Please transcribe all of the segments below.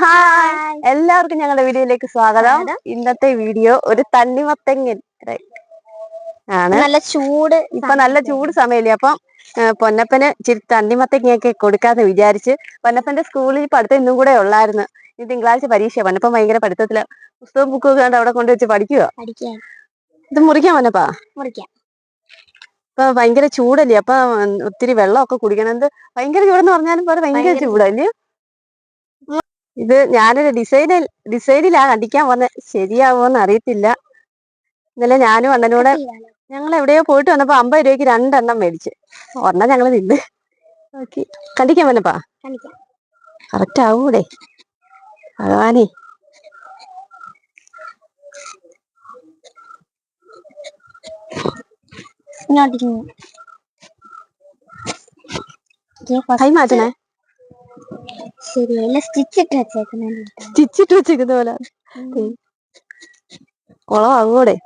Hi. എല്ലാവർക്കും ഞങ്ങളുടെ വീഡിയോയിലേക്ക് സ്വാഗതം. ഇന്നത്തെ വീഡിയോ ഒരു തണ്ണിമത്തങ്ങൻ ആണ്. നല്ല ചൂട് ഇപ്പൊ നല്ല ചൂട് സമയല്ലേ? അപ്പം പൊന്നപ്പന് ഇച്ചിരി തണ്ണിമത്തങ്ങയൊക്കെ കൊടുക്കാന്ന് വിചാരിച്ച് പൊന്നപ്പന്റെ സ്കൂളിൽ പഠിത്തം ഇന്നും കൂടെ ഉള്ളായിരുന്നു. ഇനി തിങ്കളാഴ്ച പരീക്ഷ പൊന്നപ്പൻ ഭയങ്കര പഠിത്തത്തിൽ പുസ്തകവും ബുക്കും ഒക്കെ കണ്ട് അവിടെ കൊണ്ടുവച്ച് പഠിക്കുക ഇത് മുറിക്കാൻ പൊന്നപ്പാ. മുറിക്കാം. ഇപ്പൊ ഭയങ്കര ചൂടല്ലേ? അപ്പൊ ഒത്തിരി വെള്ളമൊക്കെ കുടിക്കണം. എന്ത് ഭയങ്കര ചൂടെന്ന് പറഞ്ഞാലും പോലെ ഭയങ്കര ചൂടല്ലേ ഇത് ഞാനൊരു ഡിസൈനിൽ ഡിസൈനിലാ കണ്ടിക്കാൻ വന്നെ ശരിയാവോന്ന് അറിയത്തില്ല. ഇന്നലെ ഞാനും അണ്ണനോട് ഞങ്ങൾ എവിടെയോ പോയിട്ട് വന്നപ്പോ അമ്പത് രൂപയ്ക്ക് രണ്ടെണ്ണം മേടിച്ച്. ഒരെണ്ണം ഞങ്ങൾ തിന്ന്. നോക്കി കണ്ടിക്കാൻ വന്നപ്പാ കാണിക്കാം കറക്റ്റ് ആവൂടെ. ഭഗവാനേ. കൈ മാറ്റണേ. ശരിയല്ല സ്റ്റിച്ച് ഇട്ട് വെച്ചേക്കുന്നുണ്ട് സ്റ്റിച്ചിട്ട് വെച്ചേക്കുന്ന പോലെ. കുളമാകൂടെ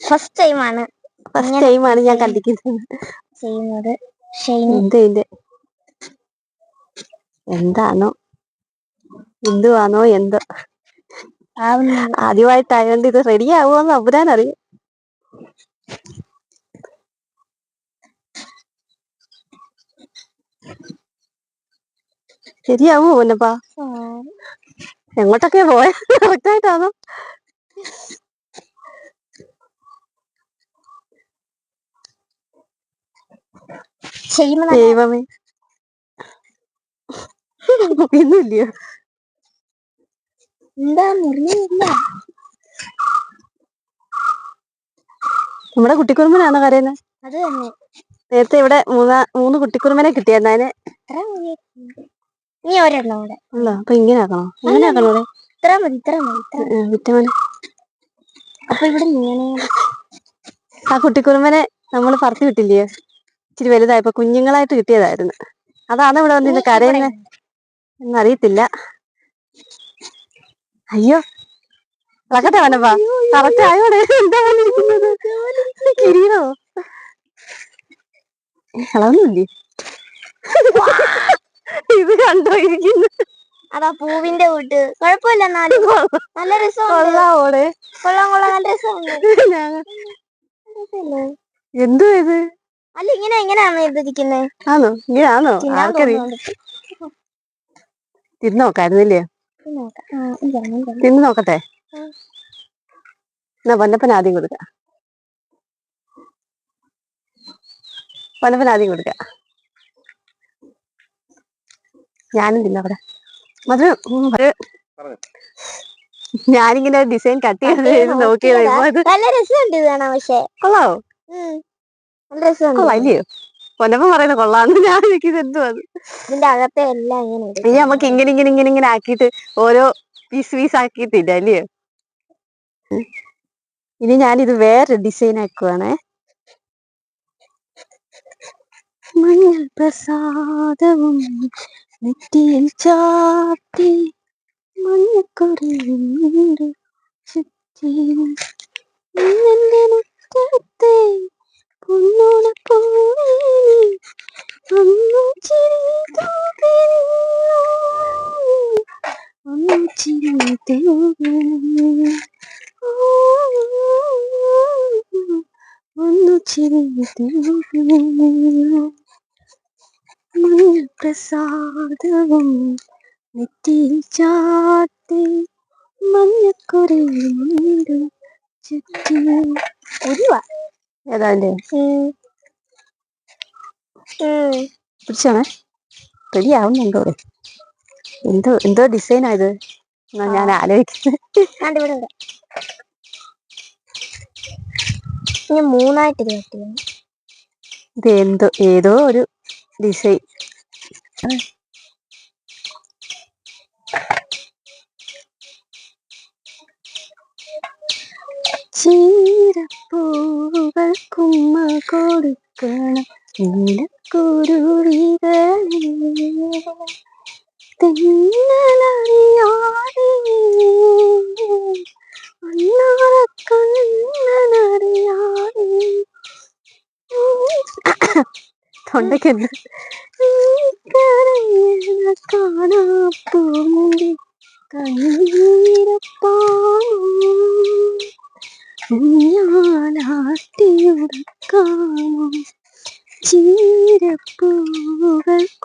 ഫസ്റ്റ് ടൈമാണ് ഫസ്റ്റ് ടൈമാണ് ഞാൻ കണ്ടിക്കുന്നത് ചെയ്യുന്നത്. ഷൈനി എന്ത് ഇതിന്റെ എന്താണോ? എന്തുവാണോ എന്തോ? ആദ്യമായിട്ടായോണ്ട് ഇത് റെഡി ആവുമോന്ന് അമ്പുരാനറിയാം. ശരിയാവോ പൊന്നപ്പാ എങ്ങോട്ടൊക്കെ പോയ? കറക്റ്റായിട്ടാണോ? ദൈവമേ. ഇന്നില്ലയോ എന്താ മുറിയില്ല നമ്മുടെ കുട്ടിക്കുറുമ്പനാണോ കരയുന്നത് അത് തന്നെ. നേരത്തെ ഇവിടെ മൂന്നാ മൂന്ന് കുട്ടിക്കുറുമ്പനെ കിട്ടിയായിരുന്നു അതിന്? ഇനി ഒരെണ്ണം കൂടെ. ഉള്ളോ അപ്പൊ ഇങ്ങനെ ആക്കണോ? ഇങ്ങനെ ആക്കണോ ഇവിടെ ഇത്ര മതി ഇത്ര മതി ഇത്ര മതി. വിറ്റമോനെ അപ്പൊ ഇവിടെ ഇങ്ങനെ ആ കുട്ടിക്കുറുമ്പനെ നമ്മൾ പറത്തി വിട്ടില്ലയോ ഇച്ചിരി വലുതായപ്പോ കുഞ്ഞുങ്ങളായിട്ട് കിട്ടിയതായിരുന്നു. അതാണ് ഇവിടെ വന്നിന്ന് കരയുന്നത് എന്നറിയത്തില്ല. അയ്യോ. ഇളക്കട്ടെ വേണ്ടപ്പാ കറക്റ്റ് ആയോടെ എന്താ വന്നിരിക്കുന്നത്? കിരീടോ ഇളവുന്നില്ലേ കണ്ടോ ഇരിക്കുന്നു അതാ പൂവിന്റെ വീട്ട് കുഴപ്പമില്ല എന്നാലും. നല്ല രസമുണ്ട്. കൊള്ളാം കൊള്ളാം. നല്ല രസമുണ്ട്. എന്തോ? ഇത്? അല്ല ഇങ്ങനെ എങ്ങനെയാണ് എഴുതിരിക്കുന്നത് ആണോ ഇങ്ങനെയാണോ തിന്നു നോക്കായിരുന്നില്ലേ. തിന്ന് നോക്കട്ടെ. എന്നാ പൊന്നപ്പൻ ആദ്യം കൊടുക്ക. പൊന്നപ്പൻ ആദ്യം കൊടുക്ക. ഞാനും തിന്ന അവിടെ. അത് ഞാനിങ്ങനെ ഡിസൈൻ കട്ട് ചെയ്ത് നോക്കി നല്ല രസമുണ്ട് കാണാൻ പക്ഷെ. കൊള്ളാവോ. നല്ല രസമുണ്ട്. പറയുന്നത് കൊള്ളാന്ന് ഞാൻ ഇത്? ഇതിന്റെ അകത്തെ എല്ലാം ഇങ്ങനെ. ഇനി നമുക്ക് ഇങ്ങനെ ഇങ്ങനെ ഇങ്ങനെ ഇങ്ങനെ ആക്കിയിട്ട് ഓരോ പീസ് പീസ് ആക്കിയിട്ടില്ല അല്ലയോ. ഇനി ഞാനിത് വേറെ ഡിസൈൻ ആക്കുവാണേ. മഞ്ഞൾ പ്രസാദവും നെറ്റിയിൽ ചാത്തി മഞ്ഞക്കുറിയുണ്ട് ചുറ്റിനും ഇന്നെന്റെ മുറ്റത്തെ പൊന്നോണപ്പൂവേ ഒന്നു ചിരി തൂകിനിന്നു. ഒന്നു ചിരി തൂകിനിന്നു. ഓ, ഒന്നു ചിരി പ്രസാദവും നെറ്റിയിൽ ചാത്തി മഞ്ഞക്കുറിയുണ്ട് ചുറ്റിനും ഉരുവാ. ഏതാ അതിന്റെ ഉം. ഉം. പിടിച്ചാണേ റെഡിയാവുന്നുണ്ടോ എന്തോ എന്തോ ഡിസൈൻ ആയത് ഞാൻ ആലോചിക്കുന്നത് മൂന്നായിട്ട് ഇത്. ഇത് എന്തോ ഏതോ ഒരു ഡിസൈൻ ചീരപ്പൂവുകൾ കുമ്മ കൊടുക്കണം നീലക്കുരുവികളെ തെന്നലറിയാതെ കണ്ണനറിയാതെ തൊണ്ടയ്ക്ക് എന്ത്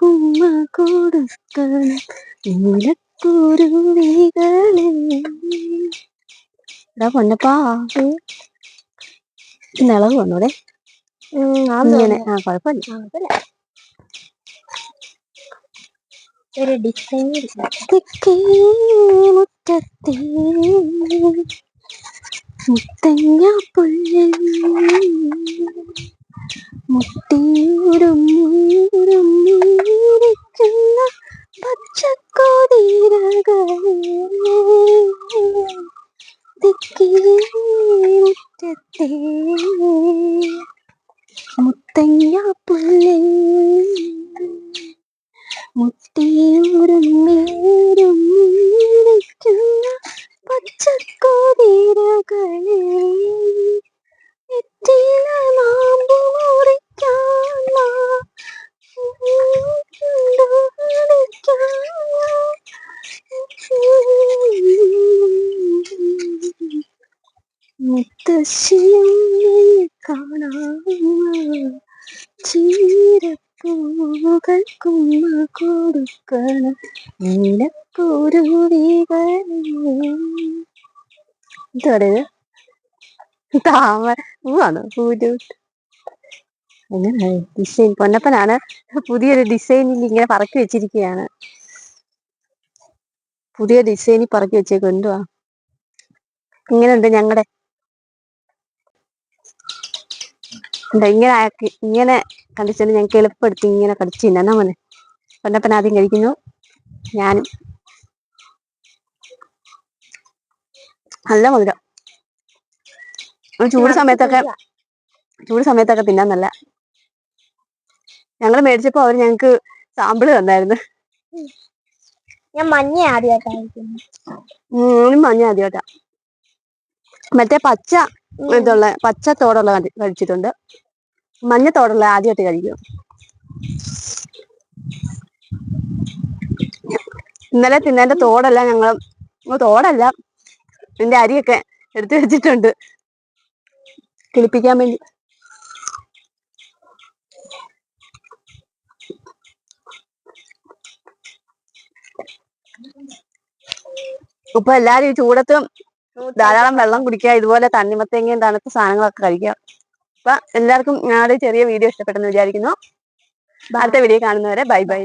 കുമ്മ കൊടുക്കണം. നീലക്കുരുവികളെ. എടാ പൊന്നപ്പാ. നിളവ് വന്നൂടെ. ഇങ്ങനെ. ആ കുഴപ്പമില്ല. ഒരു ഡിസൈൻ തെക്കേ മുറ്റത്തെ മുത്തങ്ങ മുത്തശ്ശിയും കാണാവുന്ന ചീരപ്പൂകൾ കുമ്മ കൊടുക്കണം നീലക്കുരുവികളെ താമര പൂവാണ് ഡിസൈൻ പൊന്നപ്പനാണ് പുതിയൊരു ഡിസൈനിൽ ഇങ്ങനെ പറക്കി വെച്ചിരിക്കുകയാണ് പുതിയ ഡിസൈനിൽ പറക്കി വെച്ചേക്കും എന്തുവാ? ഇങ്ങനെയുണ്ട് ഞങ്ങളുടെ എന്താ ഇങ്ങനെ ആക്കി ഇങ്ങനെ കണ്ടിച്ചാൽ ഞങ്ങൾക്ക് എളുപ്പമെടുത്ത് ഇങ്ങനെ കടിച്ചു തിന്നാ മോനെ പൊന്നപ്പൻ ആദ്യം കഴിക്കുന്നു. ഞാനും. നല്ല മധുരം. ചൂട് സമയത്തൊക്കെ ചൂട് സമയത്തൊക്കെ തിന്നാൻ നല്ല. ഞങ്ങൾ മേടിച്ചപ്പോ അവർ ഞങ്ങക്ക് സാമ്പിൾ തന്നായിരുന്നു. ഞാൻ മഞ്ഞ ആദ്യമായിട്ടാണ് മഞ്ഞ ആദ്യമായിട്ടാ മറ്റേ പച്ച ഇതുള്ള പച്ച തോടുള്ള കഴിച്ചിട്ടുണ്ട് മഞ്ഞ തോടുള്ള ആദ്യമായിട്ട് കഴിക്കും. ഇന്നലെ തിന്നതിന്റെ തോടല്ല ഞങ്ങൾ തോടല്ല. എന്റെ അരിയൊക്കെ എടുത്തു വെച്ചിട്ടുണ്ട്. കിളിപ്പിക്കാൻ വേണ്ടി. ഇപ്പൊ എല്ലാരും ഈ ചൂടത്തും ധാരാളം വെള്ളം കുടിക്കുക ഇതുപോലെ തണ്ണിമത്തേങ്ങയും തണുത്ത സാധനങ്ങളൊക്കെ കഴിക്കുക. അപ്പൊ എല്ലാവർക്കും ഞങ്ങളുടെ ചെറിയ വീഡിയോ ഇഷ്ടപ്പെട്ടെന്ന് വിചാരിക്കുന്നു. അടുത്ത വീഡിയോ കാണുന്നവരെ ബൈ ബൈ.